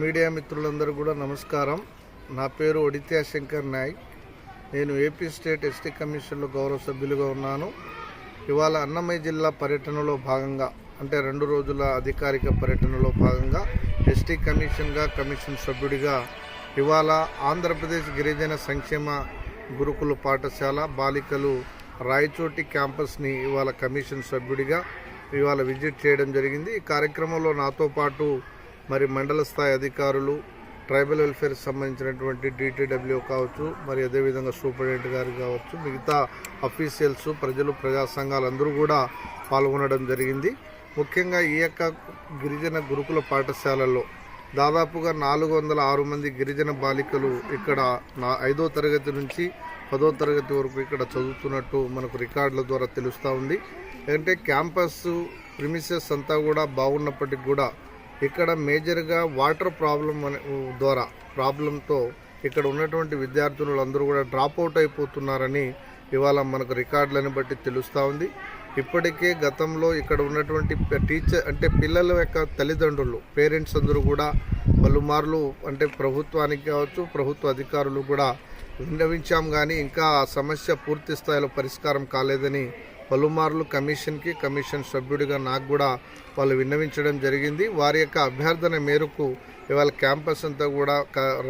Media మిత్రులందరూ కూడా నమస్కారం. నా పేరు ఒడిత్యా శంకర్ నాయక్. నేను ఏపీ స్టేట్ ఎస్టీ కమిషన్లో గౌరవ సభ్యులుగా ఉన్నాను. ఇవాళ అన్నమయ్య జిల్లా పర్యటనలో భాగంగా అంటే రెండు రోజుల అధికారిక పర్యటనలో భాగంగా ఎస్టీ కమిషన్గా కమిషన్ సభ్యుడిగా ఇవాళ ఆంధ్రప్రదేశ్ గిరిజన సంక్షేమ గురుకుల పాఠశాల బాలికలు రాయచోటి క్యాంపస్ని ఇవాళ కమిషన్ సభ్యుడిగా ఇవాళ విజిట్ చేయడం జరిగింది. ఈ కార్యక్రమంలో నాతో పాటు మరి మండల స్థాయి అధికారులు ట్రైబల్ వెల్ఫేర్ సంబంధించినటువంటి డిటిడబ్ల్యూ కావచ్చు మరి అదేవిధంగా సూపరింటెండెంట్ గారు కావచ్చు మిగతా అఫీషియల్స్ ప్రజలు ప్రజా సంఘాలు అందరూ కూడా పాల్గొనడం జరిగింది. ముఖ్యంగా ఈ యొక్క గిరిజన గురుకుల పాఠశాలల్లో దాదాపుగా నాలుగు వందల ఆరు మంది గిరిజన బాలికలు ఇక్కడ నా ఐదో తరగతి నుంచి పదో తరగతి వరకు ఇక్కడ చదువుతున్నట్టు మనకు రికార్డుల ద్వారా తెలుస్తూ ఉంది. అంటే క్యాంపస్ ప్రిమిసెస్ అంతా కూడా బాగున్నప్పటికి కూడా ఇక్కడ మేజర్గా వాటర్ ప్రాబ్లం ద్వారా ప్రాబ్లంతో ఇక్కడ ఉన్నటువంటి విద్యార్థులు అందరూ కూడా డ్రాప్ అవుట్ అయిపోతున్నారని ఇవాళ మనకు రికార్డులను బట్టి తెలుస్తూ ఉంది. ఇప్పటికే గతంలో ఇక్కడ ఉన్నటువంటి టీచర్ అంటే పిల్లల యొక్క తల్లిదండ్రులు పేరెంట్స్ అందరూ కూడా పలుమార్లు అంటే ప్రభుత్వానికి కావచ్చు ప్రభుత్వ అధికారులు కూడా విన్నవించాం. కానీ ఇంకా ఆ సమస్య పూర్తి స్థాయిలో పరిష్కారం కాలేదని పలుమార్లు కమిషన్కి కమిషన్ సభ్యుడిగా నాకు కూడా వాళ్ళు విన్నవించడం జరిగింది. వారి యొక్క అభ్యర్థన మేరకు ఇవాళ క్యాంపస్ అంతా కూడా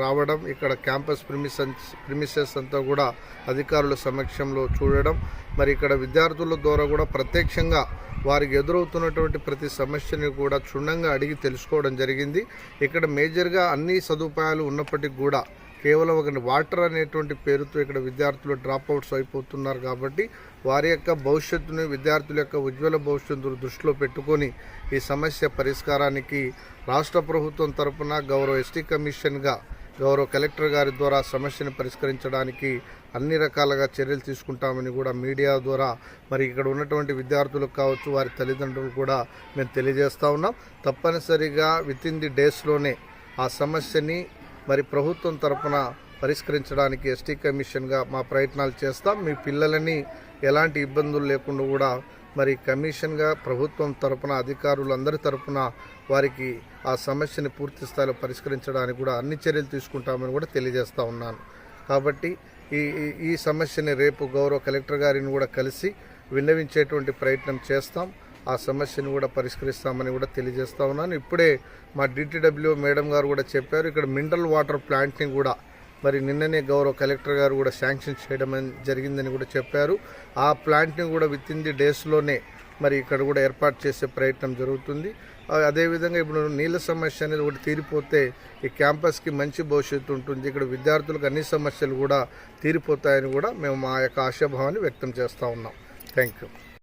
రావడం ఇక్కడ క్యాంపస్ ప్రిమిసన్స్ ప్రిమిసెస్ అంతా కూడా అధికారుల సమక్షంలో చూడడం మరి ఇక్కడ విద్యార్థుల ద్వారా కూడా ప్రత్యక్షంగా వారికి ఎదురవుతున్నటువంటి ప్రతి సమస్యని కూడా క్షుణ్ణంగా అడిగి తెలుసుకోవడం జరిగింది. ఇక్కడ మేజర్గా అన్ని సదుపాయాలు ఉన్నప్పటికీ కూడా కేవలం ఒక వాటర్ అనేటువంటి పేరుతో ఇక్కడ విద్యార్థులు డ్రాప్ అవుట్స్ అయిపోతున్నారు కాబట్టి వారి యొక్క భవిష్యత్తుని విద్యార్థుల యొక్క ఉజ్వల భవిష్యత్తును దృష్టిలో పెట్టుకొని ఈ సమస్య పరిష్కారానికి రాష్ట్ర ప్రభుత్వం తరపున గౌరవ ఎస్టీ కమిషన్గా గౌరవ కలెక్టర్ గారి ద్వారా సమస్యను పరిష్కరించడానికి అన్ని రకాలుగా చర్యలు తీసుకుంటామని కూడా మీడియా ద్వారా మరి ఇక్కడ ఉన్నటువంటి విద్యార్థులకు కావచ్చు వారి తల్లిదండ్రులు కూడా మేము తెలియజేస్తూ ఉన్నాం. తప్పనిసరిగా విత్ ఇన్ ది డేస్లోనే ఆ సమస్యని మరి ప్రభుత్వం తరపున పరిష్కరించడానికి ఎస్టీ కమిషన్గా మా ప్రయత్నాలు చేస్తాం. మీ పిల్లలని ఎలాంటి ఇబ్బందులు లేకుండా కూడా మరి కమిషన్గా ప్రభుత్వం తరపున అధికారులందరి తరపున వారికి ఆ సమస్యని పూర్తి స్థాయిలో పరిష్కరించడానికి కూడా అన్ని చర్యలు తీసుకుంటామని కూడా తెలియజేస్తా ఉన్నాను. కాబట్టి ఈ- ఈ సమస్యని రేపు గౌరవ కలెక్టర్ గారిని కూడా కలిసి విన్నవించేటువంటి ప్రయత్నం చేస్తాం. ఆ సమస్యను కూడా పరిష్కరిస్తామని కూడా తెలియజేస్తా ఉన్నాను. ఇప్పుడే మా డిటిడబ్ల్యూ మేడం గారు కూడా చెప్పారు ఇక్కడ మినరల్ వాటర్ ప్లాంట్ని కూడా మరి నిన్ననే గౌరవ కలెక్టర్ గారు కూడా శాంక్షన్ చేయడం జరిగిందని కూడా చెప్పారు. ఆ ప్లాంట్ని కూడా విత్ ఇన్ ది డేస్లోనే మరి ఇక్కడ కూడా ఏర్పాటు చేసే ప్రయత్నం జరుగుతుంది. అదేవిధంగా ఇప్పుడు నీళ్ళ సమస్య అనేది ఒకటి తీరిపోతే ఈ క్యాంపస్కి మంచి భవిష్యత్తు ఉంటుంది. ఇక్కడ విద్యార్థులకు అన్ని సమస్యలు కూడా తీరిపోతాయని కూడా మేము మా యొక్క ఆశాభావాన్ని వ్యక్తం చేస్తూ ఉన్నాం. Thank you.